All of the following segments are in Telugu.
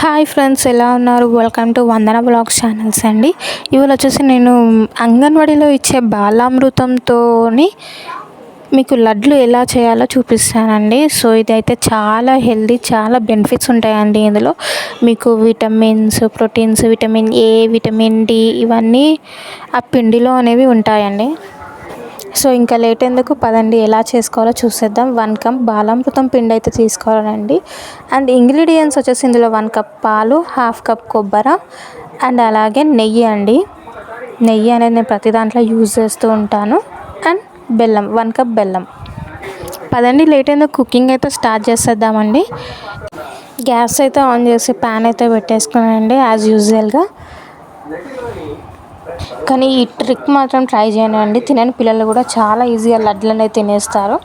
హాయ్ ఫ్రెండ్స్ ఎలా ఉన్నారు? Welcome to Vandana blog channels అండి. ఇవాళ వచ్చేసి నేను అంగన్వాడీలో ఇచ్చే బాలామృతంతో మీకు లడ్లు ఎలా చేయాలో చూపిస్తానండి. సో ఇదైతే చాలా హెల్దీ చాలా బెనిఫిట్స్ ఉంటాయండి ఇందులో. మీకు vitamins proteins vitamin A vitamin D ఇవన్నీ ఆ పిండిలో అనేవి ఉంటాయండి. సో ఇంకా లేట్ ఎందుకు? పదండి ఎలా చేసుకోవాలో చూసేద్దాం. వన్ కప్ బాలామృతం పిండి అయితే తీసుకోవాలండి. అండ్ ఇంగ్రీడియంట్స్ వచ్చేసి ఇందులో వన్ కప్ పాలు హాఫ్ కప్ కొబ్బరి అండ్ అలాగే నెయ్యి అండి. నెయ్యి అనేది నేను ప్రతి దాంట్లో యూజ్ చేస్తూ ఉంటాను. అండ్ బెల్లం వన్ కప్ బెల్లం. పదండి లేట్ ఎందుకు? కుకింగ్ అయితే స్టార్ట్ చేసేద్దామండి. గ్యాస్ అయితే ఆన్ చేసి ప్యాన్ అయితే పెట్టేసుకున్నానండి యాజ్ యూజువల్గా కానీ ఈ ట్రిక్ మాత్రం ట్రై చేయండి తినని పిల్లలు కూడా చాలా ఈజీగా లడ్లను అయితే తినేస్తారు.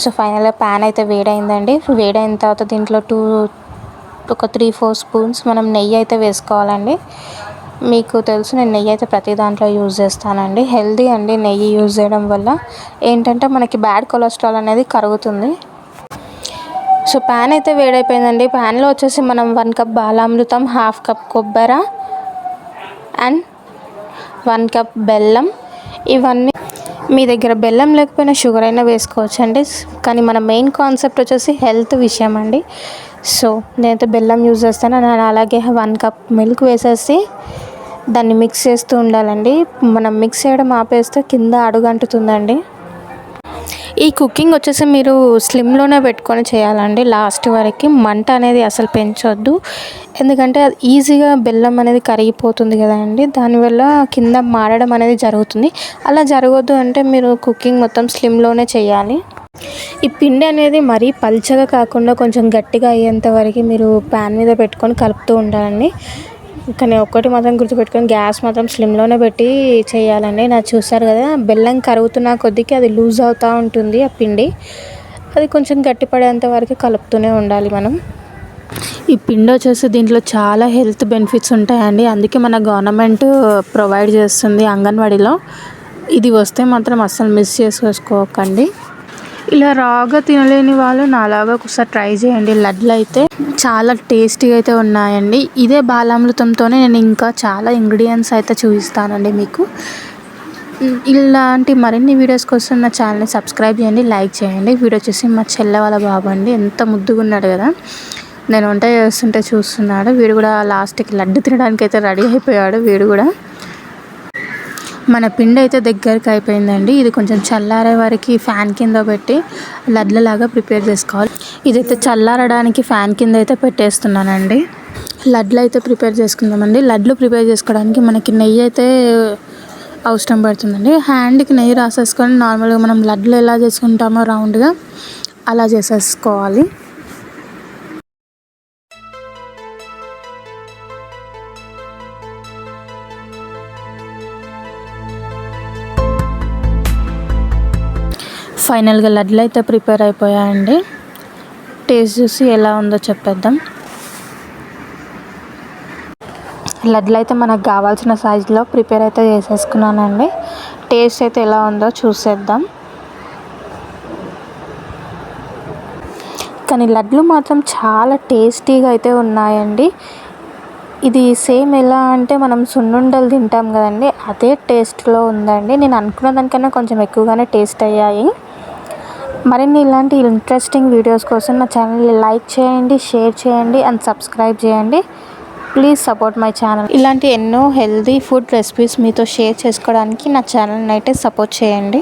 సో ఫైనల్గా ప్యాన్ అయితే వేడైందండి. వేడైన తర్వాత దీంట్లో టూ ఒక త్రీ ఫోర్ స్పూన్స్ మనం నెయ్యి అయితే వేసుకోవాలండి. మీకు తెలుసు నేను నెయ్యి అయితే ప్రతి దాంట్లో యూజ్ చేస్తానండి. హెల్దీ అండి నెయ్యి యూజ్ చేయడం వల్ల. ఏంటంటే మనకి బ్యాడ్ కొలెస్ట్రాల్ అనేది కరుగుతుంది. సో ప్యాన్ అయితే వేడైపోయిందండి. ప్యాన్లో వచ్చేసి మనం one cup Balamrutham half cup కొబ్బరి అండ్ వన్ కప్ బెల్లం. ఇవన్నీ మీ దగ్గర బెల్లం లేకపోయినా షుగర్ అయినా వేసుకోవచ్చు అండి కానీ మన మెయిన్ కాన్సెప్ట్ వచ్చేసి హెల్త్ విషయం అండి. సో నేనైతే బెల్లం యూజ్ చేస్తాను. నేను అలాగే వన్ కప్ మిల్క్ వేసేసి దాన్ని మిక్స్ చేస్తూ ఉండాలండి. మనం మిక్స్ చేయడం ఆపేస్తే కింద అడుగంటుతుందండి. ఈ కుకింగ్ వచ్చేసి మీరు స్లిమ్లోనే పెట్టుకొని చేయాలండి. లాస్ట్ వరకు మంట అనేది అసలు పెంచొద్దు. ఎందుకంటే అది ఈజీగా బెల్లం అనేది కరిగిపోతుంది కదండి. దానివల్ల కింద మారడం అనేది జరుగుతుంది. అలా జరగద్దు అంటే మీరు కుకింగ్ మొత్తం స్లిమ్లోనే చేయాలి. ఈ పిండి అనేది మరీ పల్చగా కాకుండా కొంచెం గట్టిగా అయ్యేంత వరకు మీరు ప్యాన్ మీద పెట్టుకొని కలుపుతూ ఉండాలండి. కానీ ఒక్కటి మాత్రం గుర్తుపెట్టుకొని గ్యాస్ మాత్రం స్లిమ్లోనే పెట్టి చేయాలండి. నాకు చూసారు కదా బెల్లం కరుగుతున్న కొద్దికి అది లూజ్ అవుతూ ఉంటుంది ఆ పిండి. అది కొంచెం గట్టిపడేంత వరకు కలుపుతూనే ఉండాలి మనం. ఈ పిండి వచ్చేసి దీంట్లో చాలా హెల్త్ బెనిఫిట్స్ ఉంటాయండి. అందుకే మన గవర్నమెంట్ ప్రొవైడ్ చేస్తుంది అంగన్వాడీలో. ఇది వస్తే మాత్రం అస్సలు మిస్ చేసుకోకండి. ఇలా రాగా తినలేని వాళ్ళు నాలాగా ఒకసారి ట్రై చేయండి. లడ్లు అయితే చాలా టేస్టీగా అయితే ఉన్నాయండి. ఇదే బాలామృతంతోనే నేను ఇంకా చాలా ఇంగ్రీడియంట్స్ అయితే చూపిస్తానండి మీకు. ఇలాంటి మరిన్ని వీడియోస్ కోసం నా ఛానల్ని సబ్స్క్రైబ్ చేయండి లైక్ చేయండి. వీడియో వచ్చేసి మా చెల్లె వాళ్ళ బాబు అండి. ఎంత ముద్దుగా ఉన్నాడు కదా. నేను వంట చేస్తుంటే చూస్తున్నాడు. వీడు కూడా లాస్ట్కి లడ్డు తినడానికి అయితే రెడీ అయిపోయాడు. వీడు కూడా మన పిండి అయితే దగ్గరికి అయిపోయిందండి. ఇది కొంచెం చల్లారే వరకు ఫ్యాన్ కింద పెట్టి లడ్లలాగా ప్రిపేర్ చేసుకోవాలి. ఇదైతే చల్లారడానికి ఫ్యాన్ కింద అయితే పెట్టేస్తున్నానండి. లడ్లు అయితే ప్రిపేర్ చేసుకుందామండి. లడ్లు ప్రిపేర్ చేసుకోవడానికి మనకి నెయ్యి అయితే అవసరం పడుతుందండి. హ్యాండ్కి నెయ్యి రాసేసుకొని నార్మల్గా మనం లడ్లు ఎలా చేసుకుంటామో రౌండ్గా అలా చేసేసుకోవాలి. ఫైనల్గా లడ్లు అయితే ప్రిపేర్ అయిపోయాయండి. టేస్ట్ చూసి ఎలా ఉందో చెప్పేద్దాం. లడ్లు అయితే మనకు కావాల్సిన సైజులో ప్రిపేర్ అయితే చేసేసుకున్నానండి. టేస్ట్ అయితే ఎలా ఉందో చూసేద్దాం. కానీ లడ్లు మాత్రం చాలా టేస్టీగా అయితే ఉన్నాయండి. ఇది సేమ్ ఎలా అంటే మనం సున్నుండలు తింటాం కదండి అదే టేస్ట్లో ఉందండి. నేను అనుకున్న దానికన్నా కొంచెం ఎక్కువగానే టేస్ట్ అయ్యాయి. మరిన్ని ఇలాంటి ఇంట్రెస్టింగ్ వీడియోస్ కోసం నా ఛానల్ని లైక్ చేయండి షేర్ చేయండి అండ్ సబ్స్క్రైబ్ చేయండి. ప్లీజ్ సపోర్ట్ మై ఛానల్ ఇలాంటి ఎన్నో హెల్దీ ఫుడ్ రెసిపీస్ మీతో షేర్ చేసుకోవడానికి నా ఛానల్ని అయితే సపోర్ట్ చేయండి.